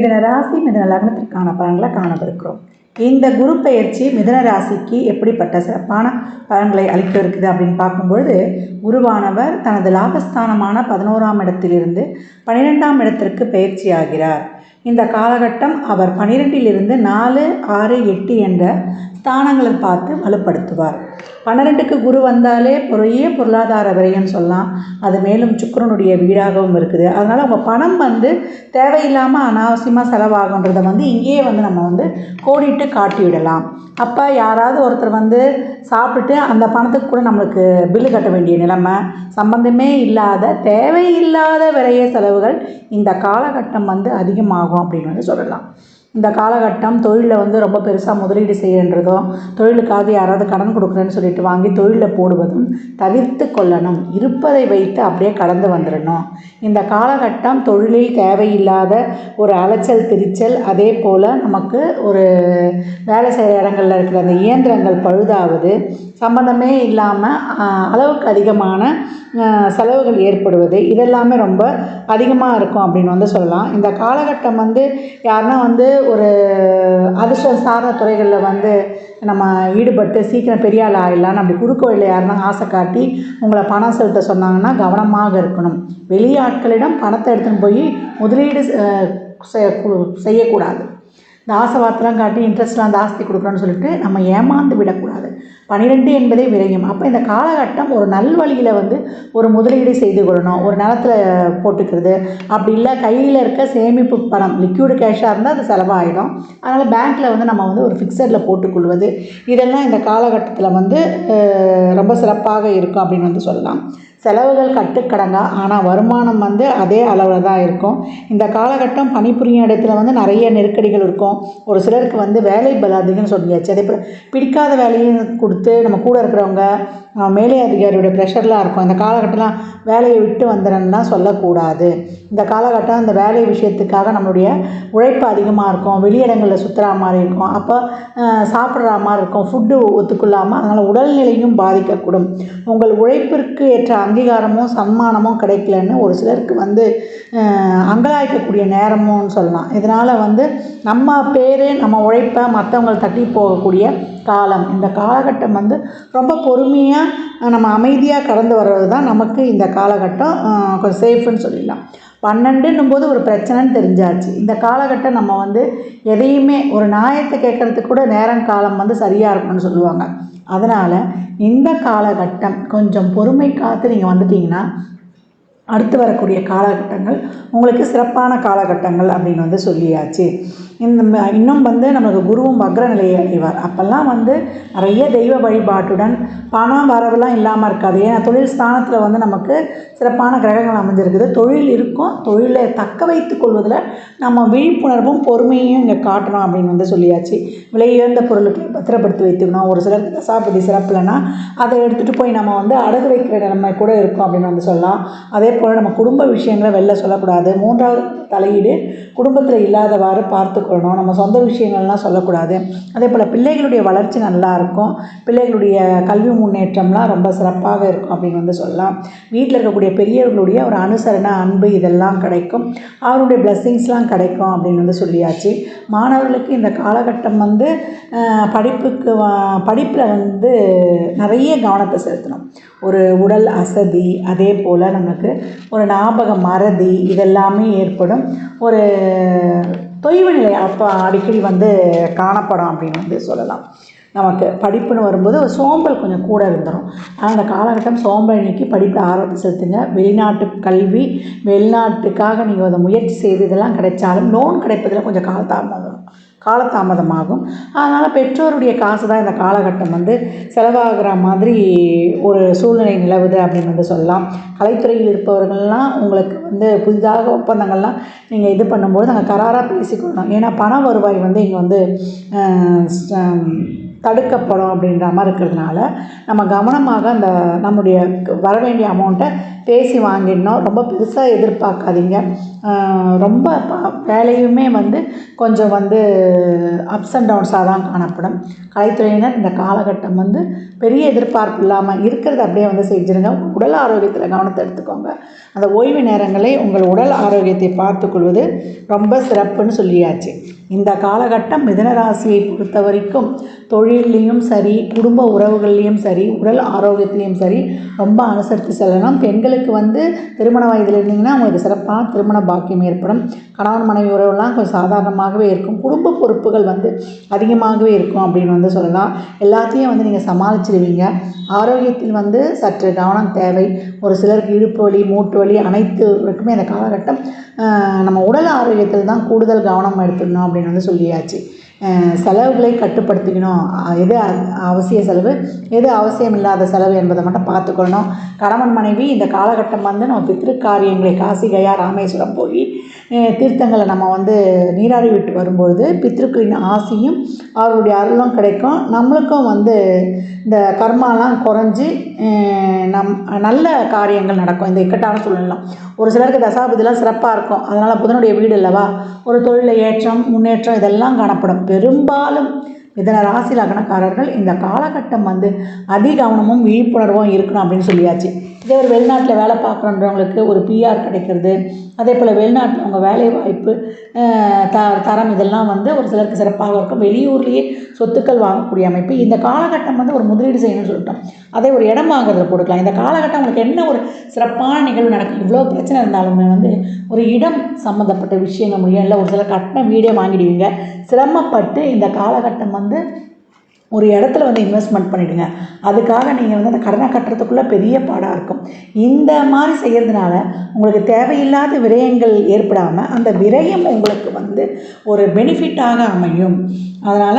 மிதன ராசி மிதன லக்னத்திற்கான பலன்களை காணவிருக்கிறோம். இந்த குரு பெயர்ச்சி மிதன ராசிக்கு எப்படிப்பட்ட சிறப்பான பலன்களை அளிக்க இருக்குது அப்படின்னு பார்க்கும்பொழுது குருவானவர் தனது லாபஸ்தானமான பதினோராம் இடத்திலிருந்து பன்னிரெண்டாம் இடத்திற்கு பயிற்சி ஆகிறார் இந்த காலகட்டம் அவர் பன்னிரெண்டிலிருந்து நாலு ஆறு எட்டு என்ற ஸ்தானங்களை பார்த்து வலுப்படுத்துவார். பன்னிரெண்டுக்கு குரு வந்தாலே பெரிய பொருளாதார விரயம்னு சொல்லலாம். அது மேலும் சுக்கரனுடைய வீடாகவும் இருக்குது. அதனால் உங்கள் பணம் வந்து தேவையில்லாமல் அனாவசியமாக செலவாகுன்றதை வந்து இங்கேயே வந்து நம்ம வந்து கோடிட்டு காட்டி விடலாம். அப்போ யாராவது ஒருத்தர் வந்து சாப்பிட்டுட்டு அந்த பணத்துக்கு கூட நம்மளுக்கு பில்லு கட்ட வேண்டிய நிலைமை சம்பந்தமே இல்லாத தேவையில்லாத விரைய செலவுகள் இந்த காலகட்டம் வந்து அதிகமாகும் அப்படின்னு வந்து சொல்லலாம். இந்த காலகட்டம் தொழிலில் வந்து ரொம்ப பெருசாக முதலீடு செய்யன்றதும் தொழிலுக்காக யாராவது கடன் கொடுக்குறேன்னு சொல்லிட்டு வாங்கி தொழிலில் போடுவதும் தவிர்த்து கொள்ளணும். இருப்பதை வைத்து அப்படியே கடந்து வந்துடணும் இந்த காலகட்டம் தொழிலில் தேவையில்லாத ஒரு அலைச்சல் திரிச்சல் அதே போல் நமக்கு ஒரு வேலை செய்கிற இடங்களில் இருக்கிற அந்த இயந்திரங்கள் பழுதாவது சம்மந்தமே இல்லாமல் அளவுக்கு அதிகமான செலவுகள் ஏற்படுவது. இதெல்லாமே ரொம்ப அதிகமாக இருக்கும் அப்படின்னு வந்து சொல்லலாம். இந்த காலகட்டம் வந்து யாருன்னா வந்து ஒரு அதிர்ஷ்டம் சார்ந்த துறைகளில் வந்து நம்ம ஈடுபட்டு சீக்கிரம் பெரிய ஆள் ஆகிடலான்னு அப்படி குறுக்கு வழியில் யாருன்னா ஆசை காட்டி உங்களை பணம் செலுத்த சொன்னாங்கன்னா கவனமாக இருக்கணும். வெளியாட்களிடம் பணத்தை எடுத்துன்னு போய் முதலீடு செய்யக்கூடாது. இந்த வார்த்தைலாம் காட்டி இன்ட்ரெஸ்ட்லாம் ஜாஸ்தி கொடுக்குறோன்னு சொல்லிட்டு நம்ம ஏமாந்து விடக்கூடாது. பன்னிரெண்டு என்பதே விரயம். அப்போ இந்த காலகட்டம் ஒரு நல்வழியில் வந்து ஒரு முதலீடு செய்து கொள்ளணும். ஒரு நிலத்தில் போட்டுக்கிறது. அப்படி இல்லை கையில் இருக்க சேமிப்பு பணம் லிக்யூடு கேஷாக இருந்தால் அது செலவாகிடும் அதனால் பேங்க்கில் வந்து நம்ம வந்து ஒரு ஃபிக்ஸடில் போட்டுக்கொள்வது. இதெல்லாம் இந்த காலகட்டத்தில் வந்து ரொம்ப சிறப்பாக இருக்கும் அப்படின்னு வந்து சொல்லலாம். செலவுகள் கட்டுக்கடங்கா ஆனால் வருமானம் வந்து அதே அளவில் தான் இருக்கும். இந்த காலகட்டம் பணிபுரியும் இடத்துல வந்து நிறைய நெருக்கடிகள் இருக்கும். ஒரு சிலருக்கு வந்து வேலை பலாதிகம்னு சொல்லியாச்சு. அதே போல் பிடிக்காத வேலையும் கொடுத்து நம்ம கூட இருக்கிறவங்க மேலே அதிகாரியோட ப்ரெஷர்லாம் இருக்கும். இந்த காலகட்டம்லாம் வேலையை விட்டு வந்துடுறேன்னா சொல்லக்கூடாது. இந்த காலகட்டம் இந்த வேலை விஷயத்துக்காக நம்மளுடைய உழைப்பு அதிகமாக இருக்கும். வெளியிடங்களில் சுற்றுற மாதிரி இருக்கும். அப்போ சாப்பிட்ற மாதிரி இருக்கும். ஃபுட்டு ஒத்துக்கொள்ளாமல் அதனால் உடல்நிலையும் பாதிக்கக்கூடும். உங்கள் உழைப்பிற்கு ஏற்ற அங்கீகாரமோ சன்மானமோ கிடைக்கலன்னு ஒரு சிலருக்கு வந்து அங்கலாய்க்கக்கூடிய நேரமும் சொல்லலாம். இதனால் வந்து நம்ம பேர் நம்ம உழைப்பை மற்றவங்களை தட்டி போகக்கூடிய காலம். இந்த காலகட்டம் வந்து ரொம்ப பொறுமையாக நம்ம அமைதியாக கடந்து வர்றது தான் நமக்கு இந்த காலகட்டம் கொஞ்சம் சேஃப்னு சொல்லிடலாம். பன்னெண்டுன்னும் போது ஒரு பிரச்சனைன்னு தெரிஞ்சாச்சு. இந்த காலகட்டம் நம்ம வந்து எதையுமே ஒரு நியாயத்தை கேட்குறதுக்கு கூட நேரம் காலம் வந்து சரியாக இருக்கணும்னு சொல்லுவாங்க. அதனால் இந்த காலகட்டம் கொஞ்சம் பொறுமை காத்து நீங்கள் வந்துட்டிங்கன்னா அடுத்து வரக்கூடிய காலகட்டங்கள் உங்களுக்கு சிறப்பான காலகட்டங்கள் அப்படின்னு வந்து சொல்லியாச்சு. இந்த இன்னும் வந்து நமக்கு குருவும் வக்ர நிலையை அடைவார். அப்போல்லாம் வந்து நிறைய தெய்வ வழிபாட்டுடன் பணம் வரவெல்லாம் இல்லாமல் இருக்காது. ஏன்னா தொழில் ஸ்தானத்தில் வந்து நமக்கு சிறப்பான கிரகங்கள் அமைஞ்சிருக்குது. தொழில் இருக்கும். தொழிலை தக்க வைத்து கொள்வதில் நம்ம விழிப்புணர்வும் பொறுமையும் இங்கே காட்டணும் அப்படின்னு வந்து சொல்லியாச்சு. விலை உயர்ந்த பொருளுக்கு பத்திரப்படுத்தி வைத்துக்கணும். ஒரு சிலருக்கு தசாபதி சிறப்பில்லைன்னா அதை எடுத்துகிட்டு போய் நம்ம வந்து அடகு வைக்கிற நிலைமை கூட இருக்கும் அப்படின்னு வந்து சொல்லலாம். அதே போல் நம்ம குடும்ப விஷயங்களை வெளில சொல்லக்கூடாது. மூன்றாவது தலையீடு குடும்பத்தில் இல்லாதவாறு பார்த்துக்கொள்ளணும் நம்ம சொந்த விஷயங்கள்லாம் சொல்லக்கூடாது. அதே போல் பிள்ளைகளுடைய வளர்ச்சி நல்லாயிருக்கும். பிள்ளைகளுடைய கல்வி முன்னேற்றம்லாம் ரொம்ப சிறப்பாக இருக்கும் அப்படின்னு வந்து சொல்லலாம். வீட்டில் இருக்கக்கூடிய பெரியவர்களுடைய ஒரு அனுசரணை அன்பு இதெல்லாம் கிடைக்கும். அவருடைய பிளஸ்ஸிங்ஸ்லாம் கிடைக்கும் அப்படின்னு வந்து சொல்லியாச்சு. மாணவர்களுக்கு இந்த காலகட்டம் வந்து படிப்புக்கு படிப்பில் வந்து நிறைய கவனத்தை செலுத்தணும். ஒரு உடல் அசதி அதே போல் நமக்கு ஒரு ஞாபக மறதி இதெல்லாமே ஏற்படும். ஒரு தொய்வு நிலை அப்போ அடிக்கடி வந்து காணப்படும் அப்படின்னு வந்து சொல்லலாம். நமக்கு படிப்புன்னு வரும்போது சோம்பல் கொஞ்சம் கூட இருந்துடும் ஆனால் அந்த காலகட்டம் சோம்பல் நீக்கி படிப்பில் ஆர்வத்தை செலுத்துங்க. வெளிநாட்டு கல்வி வெளிநாட்டுக்காக நீங்கள் அதை முயற்சி செய்து இதெல்லாம் கிடைச்சாலும் லோன் கிடைப்பதில் கொஞ்சம் காலதாமதம் காலதாமதமாகும். அதனால் பெற்றோருடைய காசு தான் இந்த காலகட்டம் வந்து செலவாகிற மாதிரி ஒரு சூழ்நிலை நிலவுது அப்படின்னு வந்து சொல்லலாம். கலைத்துறையில் இருப்பவர்கள்லாம் உங்களுக்கு வந்து புதிதாக ஒப்பந்தங்கள்லாம் நீங்கள் இது பண்ணும்போது நாங்கள் கராராக பேசிக்கொள்ளணும். ஏன்னா பண வருவாய் வந்து இங்கே வந்து தடுக்கப்படும் அப்படின்ற மாதிரி இருக்கிறதுனால நம்ம கவனமாக அந்த நம்முடைய வர வேண்டிய அமௌண்ட்டை பேசி வாங்கிடணும். ரொம்ப பெருசாக எதிர்பார்க்காதீங்க. ரொம்ப வேலையுமே வந்து கொஞ்சம் வந்து அப்ஸ் அண்ட் டவுன்ஸாக தான் காணப்படும். கலைத்துறையினர் இந்த காலகட்டம் வந்து பெரிய எதிர்பார்ப்பு இல்லாமல் இருக்கிறத அப்படியே வந்து செஞ்சுருங்க. உடல் ஆரோக்கியத்தில் கவனத்தை எடுத்துக்கோங்க. அந்த ஓய்வு நேரங்களை உங்கள் உடல் ஆரோக்கியத்தை பார்த்துக்கொள்வது ரொம்ப சிறப்புன்னு சொல்லியாச்சு. இந்த காலகட்டம் மிதனராசியை பொறுத்த வரைக்கும் தொழில்லையும் சரி குடும்ப உறவுகள்லேயும் சரி உடல் ஆரோக்கியத்துலேயும் சரி ரொம்ப அனுசரித்து செல்லணும். பெண்களுக்கு வந்து திருமண வயதில் இருந்தீங்கன்னா உங்களுக்கு சிறப்பான திருமண பாக்கியம் ஏற்படும். கணவன் மனைவி உறவுலாம் கொஞ்சம் சாதாரணமாகவே இருக்கும். குடும்ப பொறுப்புகள் வந்து அதிகமாகவே இருக்கும் அப்படின்னு வந்து சொல்லலாம். எல்லாத்தையும் வந்து நீங்கள் சமாளிச்சிடுவீங்க ஆரோக்கியத்தில் வந்து சற்று கவனம் தேவை. ஒரு சிலருக்கு இடுப்பு வலி மூட்டு வலி அனைத்துக்குமே இந்த காலகட்டம் நம்ம உடல் ஆரோக்கியத்தில் தான் கூடுதல் கவனம் எடுத்துக்கணும் அப்படின்னு வந்து சொல்லியாச்சு. செலவுகளை கட்டுப்படுத்திக்கணும். எது அவசிய செலவு? எது அவசியம் இல்லாத செலவு என்பதை மட்டும் பார்த்துக்கணும் கணவன் மனைவி இந்த காலகட்டம் வந்து நம்ம பித்திருக்காரியங்களை காரியங்களை ராமேஸ்வரம் போய் தீர்த்தங்களை நம்ம வந்து நீராடி விட்டு வரும்பொழுது பித்ருக்களின் ஆசையும் அவருடைய அருளும் கிடைக்கும். நம்மளுக்கும் வந்து இந்த கர்மாலாம் குறைஞ்சி நம் நல்ல காரியங்கள் நடக்கும். இந்த இக்கட்டான சூழ்நிலாம் ஒரு சிலருக்கு தசாபதிலாம் சிறப்பாக இருக்கும். அதனால் புதனுடைய வீடு அல்லவா ஒரு தொழிலில் ஏற்றம் முன்னேற்றம் இதெல்லாம் காணப்படும். பெரும்பாலும் இதன ராசி லக்னக்காரர்கள் இந்த காலகட்டம் வந்து அதிகவனமும் விழிப்புணர்வும் இருக்கணும் அப்படின்னு சொல்லியாச்சு. இதே ஒரு வெளிநாட்டில் வேலை பார்க்குறன்றவங்களுக்கு ஒரு பிஆர் கிடைக்கிறது. அதே போல் வெளிநாட்டில் அவங்க வேலை வாய்ப்பு த தரம் இதெல்லாம் வந்து ஒரு சிலருக்கு சிறப்பாக இருக்கும். வெளியூர்லேயே சொத்துக்கள் வாங்கக்கூடிய அமைப்பு. இந்த காலகட்டம் வந்து ஒரு முதலீடு செய்யணும்னு சொல்லிட்டோம். அதே ஒரு இடம் வாங்குறதுல கொடுக்கலாம் இந்த காலகட்டம் உங்களுக்கு என்ன ஒரு சிறப்பான நிகழ்வு நடக்கும்? இவ்வளோ பிரச்சனை இருந்தாலுமே வந்து ஒரு இடம் சம்மந்தப்பட்ட விஷயங்கள் முடியும். இல்லை ஒரு சிலர் கட்டின வீடே வாங்கிடுவீங்க. சிரமப்பட்டு இந்த காலகட்டம் வந்து ஒரு இடத்துல வந்து இன்வெஸ்ட்மெண்ட் பண்ணிவிடுங்க அதுக்காக நீங்கள் வந்து அந்த கடனை கட்டுறதுக்குள்ளே பெரிய பாடாக இருக்கும். இந்த மாதிரி செய்கிறதுனால உங்களுக்கு தேவையில்லாத விரயங்கள் ஏற்படாமல் அந்த விரயம் உங்களுக்கு வந்து ஒரு பெனிஃபிட்டாக அமையும். அதனால்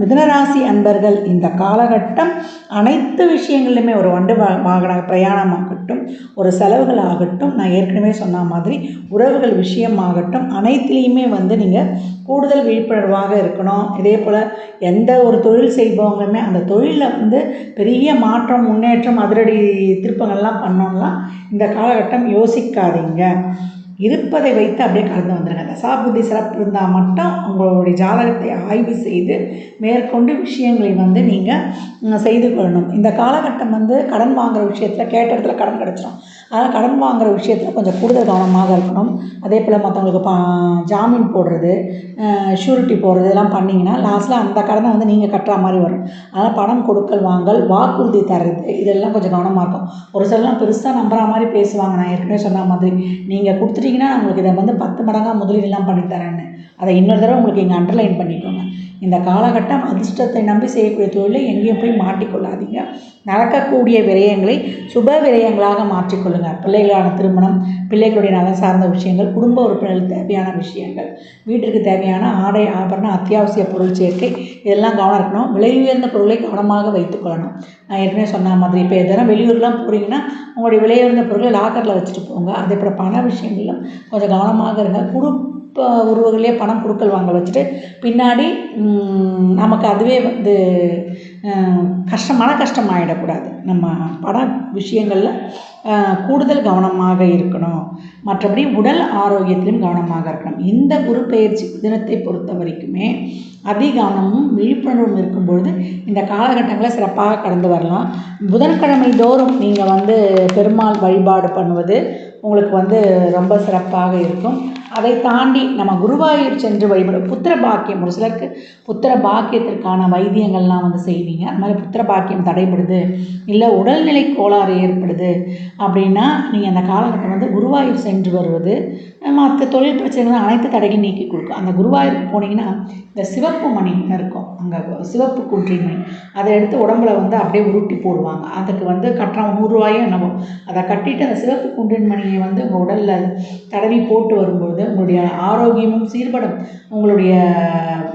மிதனராசி அன்பர்கள் இந்த காலகட்டம் அனைத்து விஷயங்கள்லையுமே ஒரு வண்டு வாகன பிரயாணமாகட்டும் ஒரு செலவுகள் ஆகட்டும் நான் ஏற்கனவே சொன்ன மாதிரி உறவுகள் விஷயமாகட்டும் அனைத்துலேயுமே வந்து நீங்கள் கூடுதல் விழிப்புணர்வாக இருக்கணும். இதே போல் எந்த ஒரு தொழில் செய்பவங்களுமே அந்த தொழிலில் வந்து பெரிய மாற்றம் முன்னேற்றம் அதிரடி திருப்பங்கள்லாம் பண்ணோம்லாம் இந்த காலகட்டம் யோசிக்காதீங்க. இருப்பதை வைத்து அப்படியே கடந்து வந்துடுங்க தசாபுத்தி சிறப்பு இருந்தால் மட்டும் உங்களுடைய ஜாதகத்தை ஆய்வு செய்து மேற்கொண்டு விஷயங்களை வந்து நீங்கள் செய்து கொள்ளணும். இந்த காலகட்டம் வந்து கடன் வாங்குகிற விஷயத்தில் கேட்ட இடத்துல கடன் கிடச்சிரும். அதனால் கடன் வாங்குகிற விஷயத்தில் கொஞ்சம் கூடுதல் கவனமாக இருக்கணும். அதே போல் மற்றவங்களுக்கு பா ஜாமீன் போடுறது ஷூரிட்டி போடுறது இதெல்லாம் பண்ணிங்கன்னா லாஸ்ட்டில் அந்த கடனை வந்து நீங்கள் கட்டுற மாதிரி வரும். அதனால் பணம் கொடுக்கல் வாங்கல் வாக்குறுதி தர்றது இதெல்லாம் கொஞ்சம் கவனமாக இருக்கும் ஒரு சிலர்லாம் பெருசாக நம்புகிற மாதிரி பேசுவாங்க. நான் ஏற்கனவே சொன்ன மாதிரி நீங்கள் கொடுத்துட்டீங்கன்னா நான் உங்களுக்கு இதை வந்து பத்து மடங்காக முதலீடுலாம் பண்ணித்தரேன்னு அதை இன்னொரு தடவை உங்களுக்கு இங்கே அண்டர்லைன் பண்ணிக்கோங்க. இந்த காலகட்டம் அதிர்ஷ்டத்தை நம்பி செய்யக்கூடிய தொழிலில் எங்கேயும் போய் மாட்டிக்கொள்ளாதீங்க. நடக்கக்கூடிய விரயங்களை சுப விரயங்களாக மாற்றிக்கொள்ளுங்கள் பிள்ளைகளான திருமணம் பிள்ளைகளுடைய நலம் சார்ந்த விஷயங்கள் குடும்ப உறுப்பினர்களுக்கு தேவையான விஷயங்கள் வீட்டிற்கு தேவையான ஆடை ஆபரணம் அத்தியாவசிய பொருள் சேர்க்கை இதெல்லாம் கவனம் இருக்கணும். விலை உயர்ந்த பொருளை கவனமாக வைத்துக்கொள்ளணும் நான் ஏற்கனவே சொன்ன மாதிரி இப்போ எதனா வெளியூர்லாம் போகிறீங்கன்னா உங்களுடைய விலை உயர்ந்த பொருளை லாக்கரில் வச்சுட்டு போங்க. அதே போல் பண விஷயங்களும் கொஞ்சம் கவனமாக இருங்க. குடும்ப இப்போ உறவுகளே பணம் கொடுக்கல் வாங்க வச்சுட்டு பின்னாடி நமக்கு அதுவே வந்து கஷ்டம் மன கஷ்டம் ஆகிடக்கூடாது நம்ம பண விஷயங்களில் கூடுதல் கவனமாக இருக்கணும். மற்றபடி உடல் ஆரோக்கியத்திலும் கவனமாக இருக்கணும். இந்த குரு பயிற்சி தினத்தை பொறுத்த வரைக்குமே அதிகவனமும் விழிப்புணர்வும் இருக்கும்பொழுது இந்த காலகட்டங்களை சிறப்பாக கடந்து வரலாம். புதன்கிழமை தோறும் நீங்கள் வந்து பெருமாள் வழிபாடு பண்ணுவது உங்களுக்கு வந்து ரொம்ப சிறப்பாக இருக்கும். அதை தாண்டி நம்ம குருவாயூர் சென்று வழிபடும் புத்திர பாக்கியம் ஒரு சிலருக்கு புத்திர பாக்கியத்திற்கான வைத்தியங்கள்லாம் வந்து செய்வீங்க. அது மாதிரி புத்திர பாக்கியம் தடைபடுது இல்லை உடல்நிலை கோளாறு ஏற்படுது அப்படின்னா நீங்கள் அந்த காலகட்டம் வந்து குருவாயூர் சென்று வருவது மற்ற தொழில் பிரச்சனைகள் அனைத்து தடைகளையும் நீக்கி கொடுக்கும். அந்த குருவாயூருக்கு போனீங்கன்னா இந்த சிவப்பு மணின்னு இருக்கும். அங்கே சிவப்பு குன்றின் மணி. அதை எடுத்து உடம்புல வந்து அப்படியே உருட்டி போடுவாங்க. அதுக்கு வந்து கட்டுறோம் நூறுரூவாயும் என்னவோ அதை கட்டிட்டு அந்த சிவப்பு குன்றின் மணியை வந்து உங்கள் உடலில் தடவி போட்டு வரும்பொழுது பொழுது உங்களுடைய ஆரோக்கியமும் சீர்படும். உங்களுடைய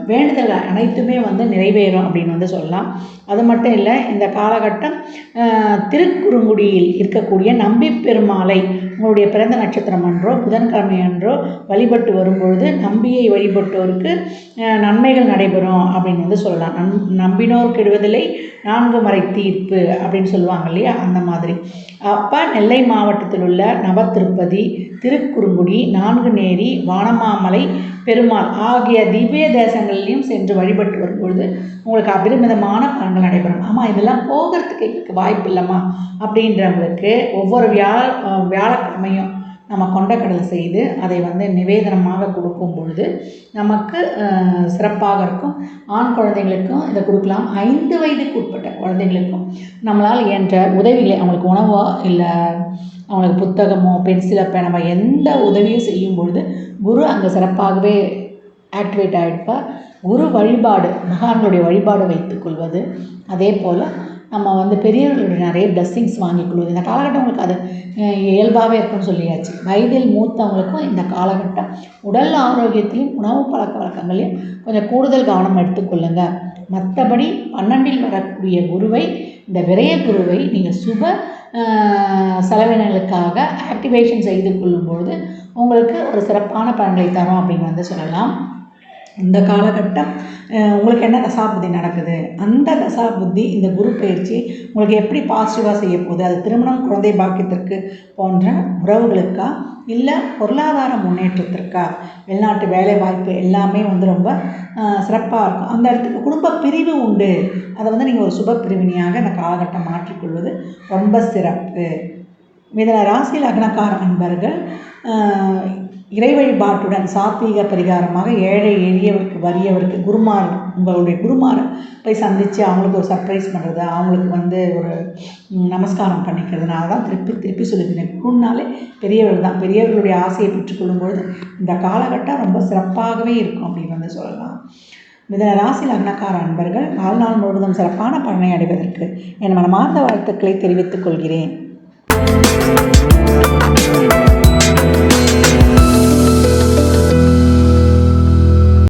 வேண்டுதல்கள் அனைத்துமே வந்து நிறைவேறும் அப்படின்னு வந்து சொல்லலாம். அது மட்டும் இல்லை இந்த காலகட்டம் திருக்குறுங்குடியில் இருக்கக்கூடிய நம்பி பெருமாளை உங்களுடைய பிறந்த நட்சத்திரம் அன்றோ புதன்கிழமை அன்றோ வழிபட்டு வரும்பொழுது நம்பியை வழிபட்டோருக்கு நன்மைகள் நடைபெறும் அப்படின்னு வந்து சொல்லலாம். நம் நம்பினோர் கெடுவதில்லை நான்கு மறை தீர்ப்பு அப்படின்னு சொல்லுவாங்க இல்லையா? அந்த மாதிரி. அப்போ நெல்லை மாவட்டத்தில் உள்ள நவத்திருப்பதி திருக்குறுங்குடி நான்குநேரி வானமாமலை பெருமாள் ஆகிய திவ்ய தேசங்கள்லையும் சென்று வழிபட்டு வரும்பொழுது உங்களுக்கு அபரிமிதமான பலன்கள் நடைபெறும். ஆமாம் இதெல்லாம் போகிறதுக்கு எங்களுக்கு வாய்ப்பு இல்லைம்மா. அப்படின்றவங்களுக்கு ஒவ்வொரு வியா வியாழக்கிழமையும் நம்ம கொண்டக்கடலை செய்து அதை வந்து நிவேதனமாக கொடுக்கும் பொழுது நமக்கு சிறப்பாக இருக்கும். ஆண் குழந்தைங்களுக்கும் இதை கொடுக்கலாம். ஐந்து வயதுக்கு உட்பட்ட குழந்தைங்களுக்கும் நம்மளால் இயன்ற உதவிகளை அவங்களுக்கு உணவோ இல்லை அவங்களுக்கு புத்தகமோ பென்சிலோ பேனமோ எந்த உதவியும் செய்யும் பொழுது குரு அங்கே சிறப்பாகவே ஆக்டிவேட் ஆகிடுப்பார் குரு வழிபாடு மகான்களுடைய வழிபாடு வைத்துக்கொள்வது அதே போல் நம்ம வந்து பெரியவர்களுடைய நிறைய பிளஸ்ஸிங்ஸ் வாங்கிக்கொள்வது இந்த காலகட்டம் உங்களுக்கு அது இயல்பாகவே இருக்கும்னு சொல்லியாச்சு. வயதில் மூத்தவங்களுக்கும் இந்த காலகட்டம் உடல் ஆரோக்கியத்திலையும் உணவு பழக்க வழக்கங்களையும் கொஞ்சம் கூடுதல் கவனம் எடுத்துக்கொள்ளுங்க மற்றபடி பன்னெண்டில் வரக்கூடிய குருவை இந்த விரைய குருவை நீங்கள் சுப செலவினங்களுக்காக ஆக்டிவேஷன் செய்து கொள்ளும்பொழுது உங்களுக்கு ஒரு சிறப்பான பலன்களை தரும் அப்படின்னு வந்து சொல்லலாம். இந்த காலகட்டம் உங்களுக்கு என்ன தசாபுத்தி நடக்குது? அந்த தசாபுத்தி இந்த குரு பயிற்சி உங்களுக்கு எப்படி பாசிட்டிவாக செய்ய போகுது? அது திருமணம் குழந்தை பாக்கியத்திற்கு போன்ற உறவுகளுக்கா? இல்லை பொருளாதார முன்னேற்றத்திற்கா? வெளிநாட்டு வேலை வாய்ப்பு எல்லாமே வந்து ரொம்ப சிறப்பாக இருக்கும். அந்த இடத்துக்கு குடும்ப பிரிவு உண்டு. அதை வந்து நீங்கள் ஒரு சுப பிரிவினையாக இந்த காலகட்டம் மாற்றிக்கொள்வது ரொம்ப சிறப்பு. மிதன ராசி லக்னக்கார அன்பர்கள் இறை வழிபாட்டுடன் சாத்வீக பரிகாரமாக ஏழை எளியவருக்கு வறியவருக்கு குருமார் உங்களுடைய குருமாரை போய் சந்தித்து அவங்களுக்கு ஒரு சர்ப்ரைஸ் பண்ணுறது அவங்களுக்கு வந்து ஒரு நமஸ்காரம் பண்ணிக்கிறதுனால தான் திருப்பி திருப்பி சொல்லுகிறேன் குருனாலே பெரியவர்கள் தான். பெரியவர்களுடைய ஆசையை பெற்றுக்கொள்ளும்பொழுது இந்த காலகட்டம் ரொம்ப சிறப்பாகவே இருக்கும் அப்படின்னு வந்து சொல்லலாம். மிதன ராசி லக்னக்கார அன்பர்கள் வாழ்நாள் முழுவதும் சிறப்பான பலனை அடைவதற்கு என் மனமார்ந்த வாழ்த்துக்களை தெரிவித்துக் கொள்கிறேன்.